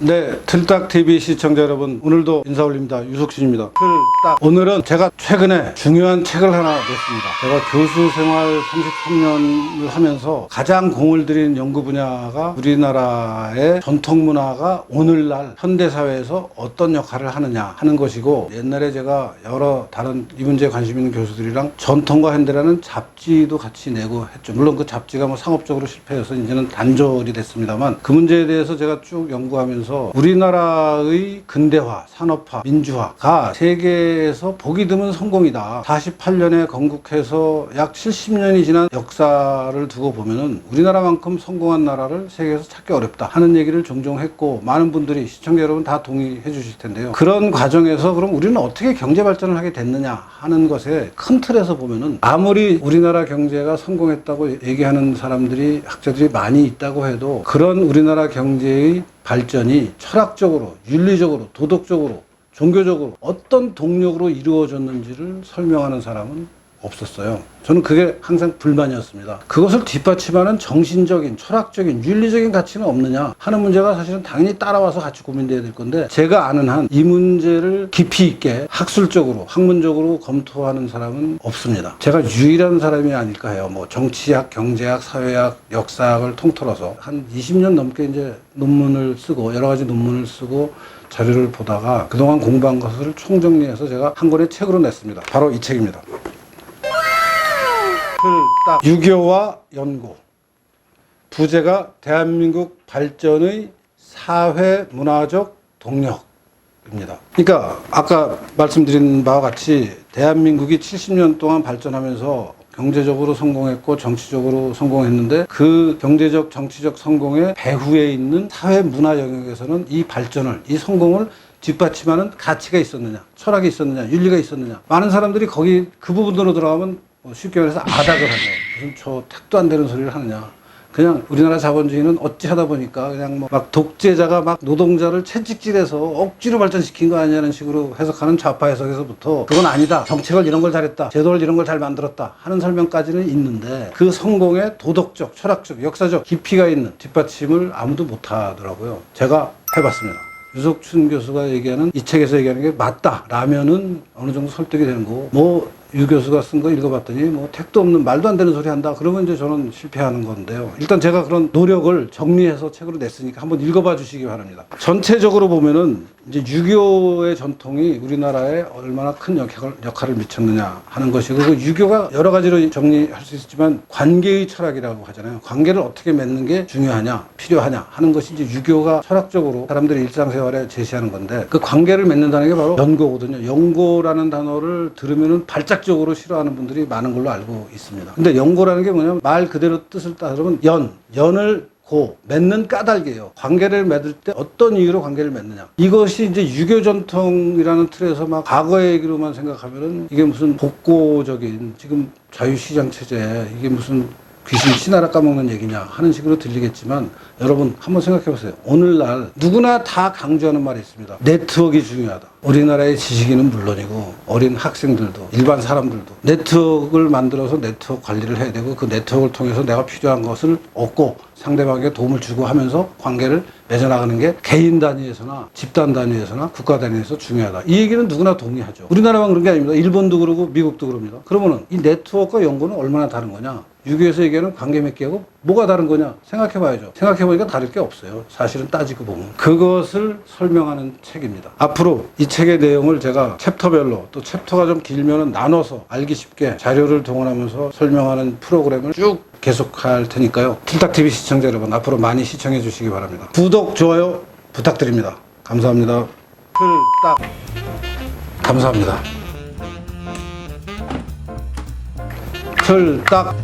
네, 틀딱 TV 시청자 여러분, 오늘도 인사 올립니다. 유석신입니다. 틀딱. 오늘은 제가 최근에 중요한 책을 하나 냈습니다. 제가 교수 생활 33년을 하면서 가장 공을 들인 연구 분야가 우리나라의 전통 문화가 오늘날 현대 사회에서 어떤 역할을 하느냐 하는 것이고 옛날에 제가 여러 다른 이 문제에 관심 있는 교수들이랑 전통과 현대라는 잡지도 같이 내고 했죠. 물론 그 잡지가 뭐 상업적으로 실패해서 이제는 단절이 됐습니다만 그 문제에 대해서 제가 쭉 연구하면서 우리나라의 근대화, 산업화, 민주화가 세계에서 보기 드문 성공이다. 48년에 건국해서 약 70년이 지난 역사를 두고 보면은 우리나라만큼 성공한 나라를 세계에서 찾기 어렵다 하는 얘기를 종종 했고 많은 분들이 시청자 여러분 다 동의해 주실 텐데요. 그런 과정에서 그럼 우리는 어떻게 경제 발전을 하게 됐느냐 하는 것에 큰 틀에서 보면은 아무리 우리나라 경제가 성공했다고 얘기하는 사람들이 학자들이 많이 있다고 해도 그런 우리나라 경제의 발전이 철학적으로, 윤리적으로, 도덕적으로, 종교적으로 어떤 동력으로 이루어졌는지를 설명하는 사람은 없었어요. 저는 그게 항상 불만이었습니다. 그것을 뒷받침하는 정신적인, 철학적인, 윤리적인 가치는 없느냐 하는 문제가 사실은 당연히 따라와서 같이 고민돼야 될 건데 제가 아는 한 이 문제를 깊이 있게 학술적으로, 학문적으로 검토하는 사람은 없습니다. 제가 유일한 사람이 아닐까 해요. 뭐 정치학, 경제학, 사회학, 역사학을 통틀어서 한 20년 넘게 이제 논문을 쓰고 여러 가지 논문을 쓰고 자료를 보다가 그동안 공부한 것을 총정리해서 제가 한 권의 책으로 냈습니다. 바로 이 책입니다. 딱 유교와 연고 부제가 대한민국 발전의 사회 문화적 동력입니다. 그러니까 아까 말씀드린 바와 같이 대한민국이 70년 동안 발전하면서 경제적으로 성공했고 정치적으로 성공했는데 그 경제적 정치적 성공의 배후에 있는 사회 문화 영역에서는 이 발전을 이 성공을 뒷받침하는 가치가 있었느냐 철학이 있었느냐 윤리가 있었느냐. 많은 사람들이 거기 그 부분으로 들어가면 뭐 쉽게 말해서 아닥을 하죠 무슨 저 택도 안 되는 소리를 하느냐 그냥 우리나라 자본주의는 어찌 하다 보니까 그냥 뭐 막 독재자가 막 노동자를 채찍질해서 억지로 발전시킨 거 아니냐는 식으로 해석하는 좌파 해석에서부터 그건 아니다. 정책을 이런 걸 잘했다. 제도를 이런 걸 잘 만들었다. 하는 설명까지는 있는데 그 성공의 도덕적, 철학적, 역사적 깊이가 있는 뒷받침을 아무도 못 하더라고요. 제가 해봤습니다. 유석춘 교수가 얘기하는 이 책에서 얘기하는 게 맞다 라면은 어느 정도 설득이 되는 거고 뭐유 교수가 쓴 거 읽어봤더니 뭐 택도 없는 말도 안 되는 소리 한다. 그러면 이제 저는 실패하는 건데요. 일단 제가 그런 노력을 정리해서 책으로 냈으니까 한번 읽어봐 주시기 바랍니다. 전체적으로 보면은 이제 유교의 전통이 우리나라에 얼마나 큰 역할을, 역할을 미쳤느냐 하는 것이고 그 유교가 여러 가지로 정리할 수 있지만 관계의 철학이라고 하잖아요. 관계를 어떻게 맺는 게 중요하냐 필요하냐 하는 것이 이제 유교가 철학적으로 사람들의 일상생활에 제시하는 건데 그 관계를 맺는다는 게 바로 연고거든요. 연고라는 단어를 들으면은 발작 적으로 싫어하는 분들이 많은 걸로 알고 있습니다 근데 연고라는 게 뭐냐면 말 그대로 뜻을 따르면 연 연을 고 맺는 까닭이에요. 관계를 맺을 때 어떤 이유로 관계를 맺느냐. 이것이 이제 유교 전통이라는 틀에서 막 과거의 얘기로만 생각하면은 이게 무슨 복고적인 지금 자유시장 체제 이게 무슨 귀신 씨나라 까먹는 얘기냐 하는 식으로 들리겠지만 여러분 한번 생각해 보세요. 오늘날 누구나 다 강조하는 말이 있습니다. 네트워크가 중요하다. 우리나라의 지식인은 물론이고 어린 학생들도 일반 사람들도 네트워크를 만들어서 네트워크 관리를 해야 되고 그 네트워크를 통해서 내가 필요한 것을 얻고 상대방에게 도움을 주고 하면서 관계를 맺어나가는 게 개인 단위에서나 집단 단위에서나 국가 단위에서 중요하다. 이 얘기는 누구나 동의하죠. 우리나라만 그런 게 아닙니다. 일본도 그러고 미국도 그럽니다. 그러면은 이 네트워크와 연구는 얼마나 다른 거냐? 유교에서 얘기하는 관계 맺기하고 뭐가 다른 거냐 생각해 봐야죠. 생각해 보니까 다를 게 없어요. 사실은 따지고 보면. 그것을 설명하는 책입니다. 앞으로 이 책의 내용을 제가 챕터별로 또 챕터가 좀 길면은 나눠서 알기 쉽게 자료를 동원하면서 설명하는 프로그램을 쭉 계속할 테니까요. 틸탁TV 시청자 여러분 앞으로 많이 시청해 주시기 바랍니다. 구독, 좋아요 부탁드립니다. 감사합니다. 틀딱 감사합니다. 틀딱